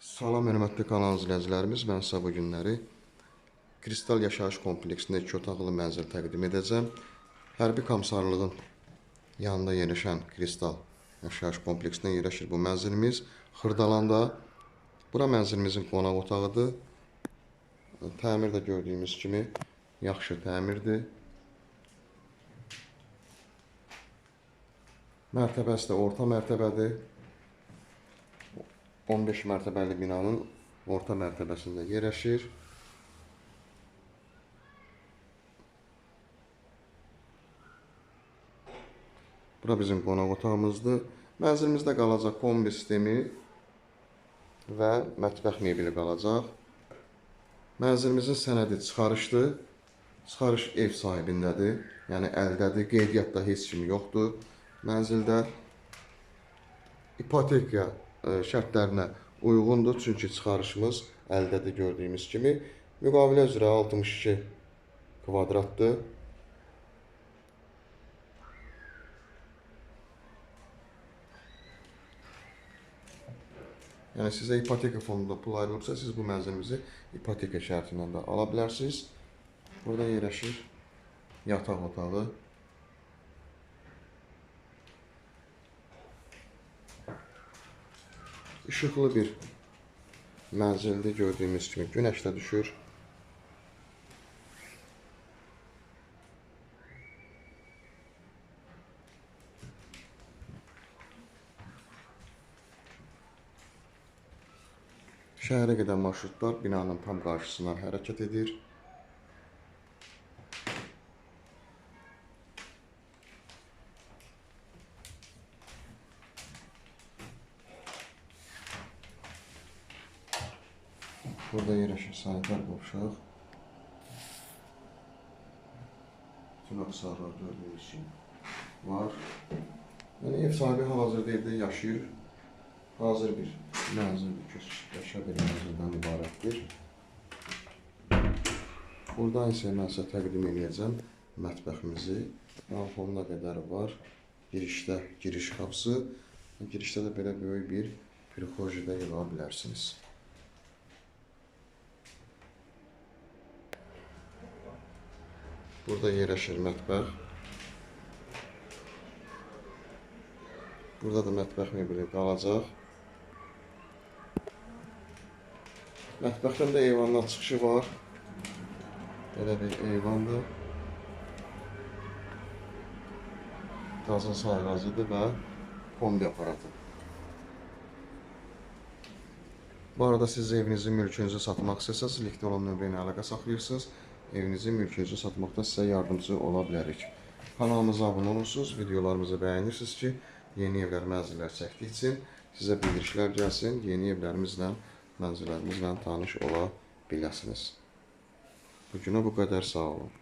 Salam, hörmətli kanal izləyicilərimiz. Mən sizə bu günləri Kristal Yaşayış kompleksində iki otaqlı mənzil təqdim edəcəm. Hərbi komissarlığın yanında yerləşən Kristal Yaşayış kompleksində yerləşir bu mənzilimiz. Xırdalanda. Bura mənzilimizin qonaq otağıdır. Təmir də gördüyümüz kimi yaxşı təmirdir. Mərtəbəsi də orta mərtəbədir. 15 mərtəbəli binanın orta mərtəbəsində yerləşir. Bura bizim qonaq otağımızdır. Mənzilimizdə qalacaq kombi sistemi və mətbəx mebeli qalacaq. Mənzilimizin sənədi çıxarışdır. Çıxarış ev sahibindədir. Yəni əldədir. Qeydiyyatda heç kim yoxdur. Mənzildə ipoteka şərtlərinə uyğundur, çünki çıxarışımız əldədir gördüyümüz kimi. Müqavilə üzrə 62 kvadratdır. Yəni sizə ipoteka fondunda pul ayrılıbsa, siz bu mənzilimizi ipoteka şərti ilə də ala bilərsiniz. Burada yerləşir yataq otağı. İşıqlı bir mənzildir gördüyümüz kimi. Günəş də düşür. Şəhərə gedən marşrutlar binanın tam qarşısından hərəkət edir. Burada yerləşir sanitar qovşaq. Bütün aksarlar gördüyünüz kimi var. Yəni ev sahibi hal-hazırda evdə yaşayır. Hazır bir mənzildir ki, yaşa bir mənzildən ibarətdir. Buradan isə mən sizə təqdim edəcəm mətbəximizi. Balkonuna qədər var. Girişdə giriş qapısı. Girişdə də belə böyük bir prixoji də yığa bilərsiniz. Burada yerləşir mətbəx. Burada da mətbəx mebeli qalacaq. Mətbəxdən də eyvandan çıxışı var. Belə bir eyvandır. Qazın sayğacıdır və kombi aparatı. Bu arada siz evinizi, mülkünüzü satmaq istəsəz, linkdə olan nömrə ilə əlaqə saxlayırsınız. Evinizi, mülkünüzü satmaqda sizə yardımcı ola bilərik. Kanalımıza abunə olursunuz, videolarımızı bəyənirsiniz ki, yeni evlər, mənzillər çəkdikcə sizə bildirişlər gəlsin, yeni evlərimizlə, mənzillərimizlə tanış ola biləsiniz. Bugünə bu qədər sağ olun.